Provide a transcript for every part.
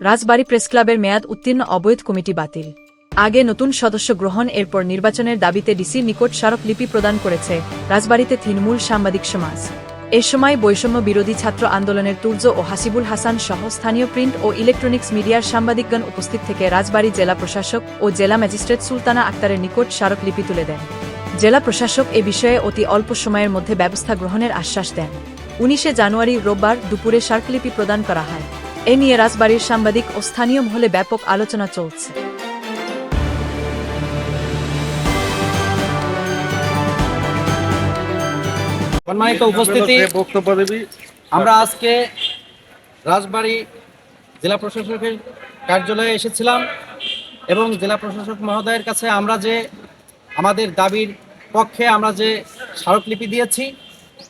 রাজবাড়ী press ক্লাবের মেয়াদ উত্তীর্ণ অবৈধ কমিটি বাতিল। আগে নতুন সদস্য গ্রহণ, এরপর নির্বাচনের দাবিতে ডিসির নিকট স্মারকলিপি প্রদান করেছে রাজবাড়ীতে তৃণমূল সাংবাদিক সমাজ। এ সময় বৈষম্য বিরোধী ছাত্র আন্দোলনের তুর্য ও হাসিবুল হাসান সহ স্থানীয় প্রিন্ট ও ইলেকট্রনিক্স মিডিয়ার সাংবাদিকগণ উপস্থিত থেকে রাজবাড়ী জেলা প্রশাসক ও জেলা ম্যাজিস্ট্রেট সুলতানা আক্তারের নিকট স্মারকলিপি তুলে দেন। জেলা প্রশাসক এ বিষয়ে অতি অল্প সময়ের মধ্যে ব্যবস্থা গ্রহণের আশ্বাস দেন। উনিশে জানুয়ারি রোববার দুপুরে স্মারকলিপি প্রদান করা হয়। এ নিয়ে রাজবাড়ির সাংবাদিক ও স্থানীয় মহলে ব্যাপক আলোচনা চলছে। সম্মানিত উপস্থিতি বক্তব্য দেবী আমরা আজকে রাজবাড়ী জেলা প্রশাসকের কার্যালয়ে এসেছিলাম এবং জেলা প্রশাসক মহোদয়ের কাছে আমরা যে আমাদের দাবির পক্ষে আমরা যে স্মারকলিপি দিয়েছি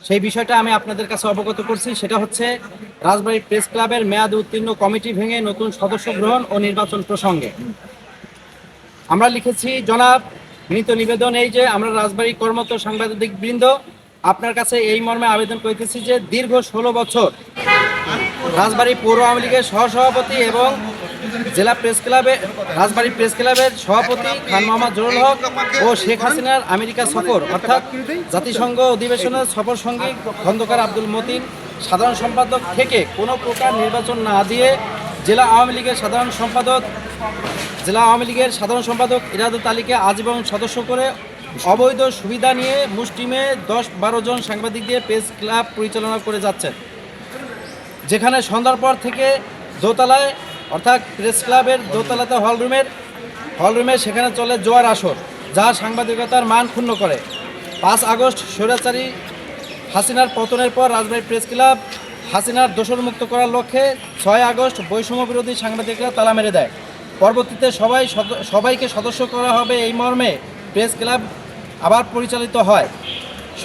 সেই বিষয়টা আমি আপনাদের কাছে অবগত করছি। সেটা হচ্ছে রাজবাড়ী প্রেস ক্লাবের মেয়াদ উত্তীর্ণ কমিটি ভেঙে নতুন সদস্য গ্রহণ ও নির্বাচন প্রসঙ্গে। আমরা লিখেছি, জনাব বিনীত নিবেদন এই যে আমরা রাজবাড়ী কর্মরত সাংবাদিক বৃন্দ আপনার কাছে এই মর্মে আবেদন করতেছি যে দীর্ঘ ষোলো বছর রাজবাড়ী পৌর আওয়ামী লীগের সহসভাপতি এবং জেলা প্রেস ক্লাবে রাজবাড়ী প্রেস ক্লাবের সভাপতি খান মোহাম্মদ জরুল হক ও শেখ হাসিনার আমেরিকা সফর, অর্থাৎ জাতিসংঘ অধিবেশনের সফর সঙ্গী খন্দকার আব্দুল মতিন সাধারণ সম্পাদক থেকে কোনো প্রকার নির্বাচন না দিয়ে জেলা আওয়ামী লীগের সাধারণ সম্পাদক, জেলা আওয়ামী লীগের সাধারণ সম্পাদক ইরাদত আলীকে আজীবন সদস্য করে অবৈধ সুবিধা নিয়ে মুষ্টিমে দশ বারো জন সাংবাদিক দিয়ে প্রেস ক্লাব পরিচালনা করে যাচ্ছেন। যেখানে সন্ধ্যার পর থেকে দোতলায়, অর্থাৎ প্রেস ক্লাবের দোতলাতে হলরুমের হলরুমে সেখানে চলে জোয়ার আসর, যা সাংবাদিকতার মান ক্ষুণ্ণ করে। পাঁচ আগস্ট স্বৈরাচারী হাসিনার পতনের পর রাজবাড়ী প্রেস ক্লাব হাসিনার দোষরমুক্ত করার লক্ষ্যে ছয় আগস্ট বৈষম্য বিরোধী সাংবাদিকরা তালা মেরে দেয়। পরবর্তীতে সবাই সবাইকে সদস্য করা হবে এই মর্মে প্রেস ক্লাব আবার পরিচালিত হয়।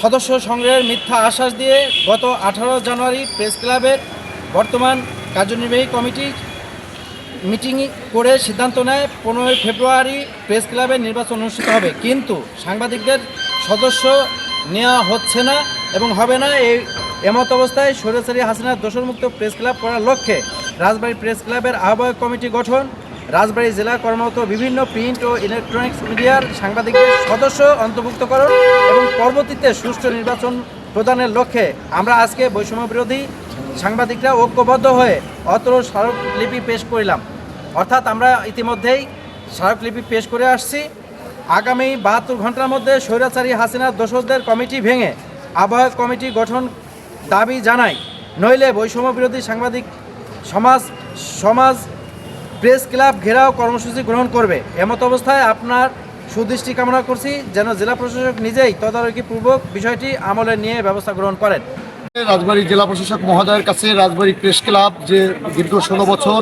সদস্য সংগ্রহের মিথ্যা আশ্বাস দিয়ে গত আঠারো জানুয়ারি প্রেস ক্লাবের বর্তমান কার্যনির্বাহী কমিটি মিটিং করে সিদ্ধান্ত নেয়, পনেরোই ফেব্রুয়ারি প্রেস ক্লাবের নির্বাচন অনুষ্ঠিত হবে। কিন্তু সাংবাদিকদের সদস্য নেওয়া হচ্ছে না। এবং হবে না এই এমত অবস্থায় সৈরাচারী হাসিনার দোষরমুক্ত প্রেস ক্লাব করার লক্ষ্যে রাজবাড়ী প্রেস ক্লাবের আহ্বায়ক কমিটি গঠন, রাজবাড়ী জেলা কর্মরত বিভিন্ন প্রিন্ট ও ইলেকট্রনিক্স মিডিয়ার সাংবাদিকদের সদস্য অন্তর্ভুক্তকরণ এবং পরবর্তীতে সুষ্ঠু নির্বাচন প্রদানের লক্ষ্যে আমরা আজকে বৈষম্য বিরোধী সাংবাদিকরা ঐক্যবদ্ধ হয়ে অত্র স্মারকলিপি পেশ করিলাম। অর্থাৎ আমরা ইতিমধ্যেই স্মারকলিপি পেশ করে আসছি। আগামী বাহাত্তর ঘণ্টার মধ্যে স্বৈরাচারী হাসিনার দোষকদের কমিটি ভেঙে আহ্বায়ক কমিটি গঠন দাবি জানাই নইলে বৈষম্য বিরোধী সাংবাদিক সমাজ সমাজ প্রেস ক্লাব ঘেরাও কর্মসূচি গ্রহণ করবে। এমত অবস্থায় আপনার সুদৃষ্টি কামনা করছি, যেন জেলা প্রশাসক নিজেই তদারকিপূর্বক বিষয়টি আমলে নিয়ে ব্যবস্থা গ্রহণ করেন। রাজবাড়ী জেলা প্রশাসক মহোদয়ের কাছে রাজবাড়ী প্রেস ক্লাব যে দীর্ঘ ষোলো বছর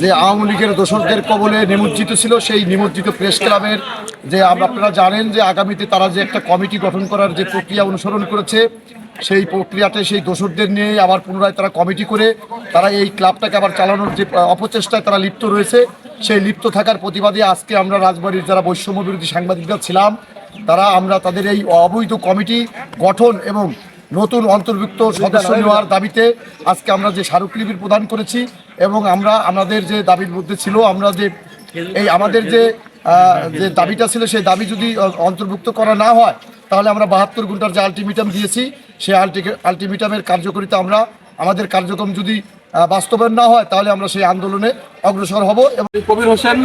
যে আওয়ামী লীগের দোষকদের কবলে নিমজ্জিত ছিল, সেই নিমজ্জিত প্রেস ক্লাবের যে আপনারা জানেন যে আগামীতে তারা যে একটা কমিটি গঠন করার যে প্রক্রিয়া অনুসরণ করেছে, সেই প্রক্রিয়াতে সেই দোষকদের নিয়ে আবার পুনরায় তারা কমিটি করে তারা এই ক্লাবটাকে আবার চালানোর যে অপচেষ্টায় তারা লিপ্ত রয়েছে। সেই লিপ্ত থাকার প্রতিবাদে আজকে আমরা রাজবাড়ির যারা বৈষম্য বিরোধী সাংবাদিকরা ছিলাম, তারা আমরা তাদের এই অবৈধ কমিটি গঠন এবং নতুন অন্তর্ভুক্ত সদস্য নেওয়ার দাবিতে আজকে আমরা যে স্মারকলিপির প্রদান করেছি এবং আমরা আমাদের যে দাবির মধ্যে ছিল আমরা যে এই আমাদের যে যে দাবিটা ছিল সেই দাবি যদি অন্তর্ভুক্ত করা না হয় তাহলে আমরা বাহাত্তর ঘণ্টার যে আলটিমেটাম দিয়েছি সেই আলটিমেটামের কার্যকরিতা আমরা আমাদের কার্যক্রম যদি বাস্তবায়ন না হয় তাহলে আমরা সেই আন্দোলনে অগ্রসর হব এবং কবির হোসেন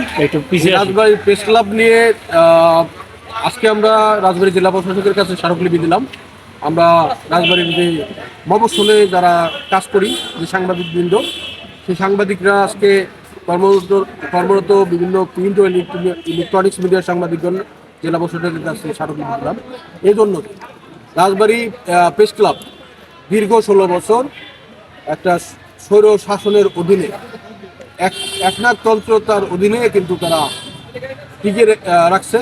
রাজবাড়ী প্রেস ক্লাব নিয়ে আজকে আমরা রাজবাড়ী জেলা প্রশাসকের কাছে স্মারকলিপি দিলাম। আমরা রাজবাড়ির যে মফস্বলে যারা কাজ করি, যে সাংবাদিকবৃন্দ, সেই সাংবাদিকরা আজকে কর্মরত কর্মরত বিভিন্ন প্রিন্ট ও ইলেকট্রনিক্স মিডিয়ার সাংবাদিকগণ, জেলা প্রশাসকের কাছে স্মারকলিপি দিলাম এই জন্য রাজবাড়ি প্রেস ক্লাব দীর্ঘ ষোলো বছর একটা স্বৈর শাসনের অধীনে, এক একনাকতন্ত্রতার অধীনে কিন্তু তারা টিকে রাখছে।